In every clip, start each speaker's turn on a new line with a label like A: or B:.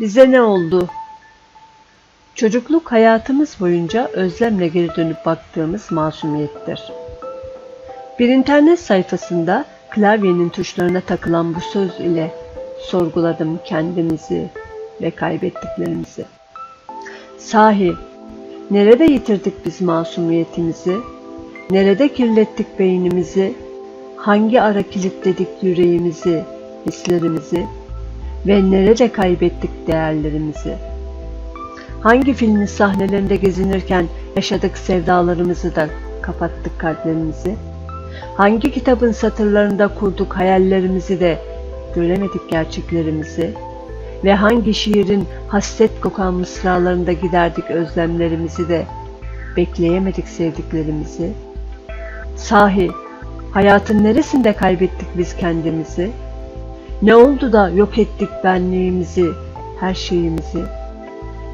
A: Bize ne oldu? Çocukluk hayatımız boyunca özlemle geri dönüp baktığımız masumiyettir. Bir internet sayfasında klavyenin tuşlarına takılan bu söz ile sorguladım kendimizi ve kaybettiklerimizi. Sahi, nerede yitirdik biz masumiyetimizi? Nerede kirlettik beynimizi? Hangi ara kilitledik yüreğimizi, hislerimizi? Ve nerede kaybettik değerlerimizi? Hangi filmin sahnelerinde gezinirken yaşadık sevdalarımızı da kapattık kalplerimizi? Hangi kitabın satırlarında kurduk hayallerimizi de göremedik gerçeklerimizi? Ve hangi şiirin hasret kokan mısralarında giderdik özlemlerimizi de bekleyemedik sevdiklerimizi? Sahi hayatın neresinde kaybettik biz kendimizi? Ne oldu da yok ettik benliğimizi, her şeyimizi?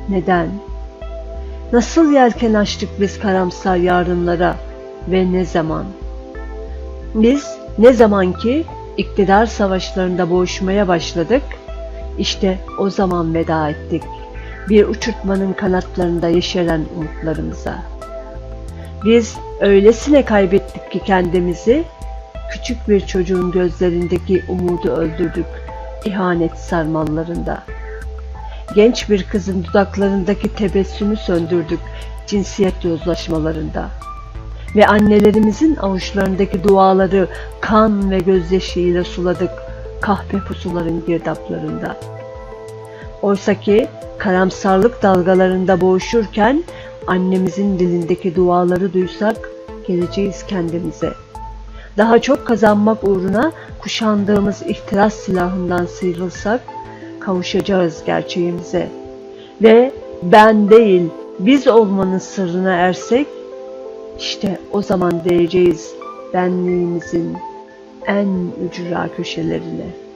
A: Neden? Nasıl yelken açtık biz karamsar yarınlara ve ne zaman? Biz ne zaman ki iktidar savaşlarında boğuşmaya başladık, işte o zaman veda ettik bir uçurtmanın kanatlarında yeşeren umutlarımıza. Biz öylesine kaybettik ki kendimizi, küçük bir çocuğun gözlerindeki umudu öldürdük ihanet sarmallarında. Genç bir kızın dudaklarındaki tebessümü söndürdük cinsiyet yozlaşmalarında. Ve annelerimizin avuçlarındaki duaları kan ve gözyaşıyla suladık kahpe pusuların girdaplarında. Oysaki karamsarlık dalgalarında boğuşurken annemizin dilindeki duaları duysak geleceğiz kendimize. Daha çok kazanmak uğruna kuşandığımız ihtiras silahından sıyrılsak kavuşacağız gerçeğimize. Ve ben değil biz olmanın sırrına ersek işte o zaman değeceğiz benliğimizin en ücra köşelerine.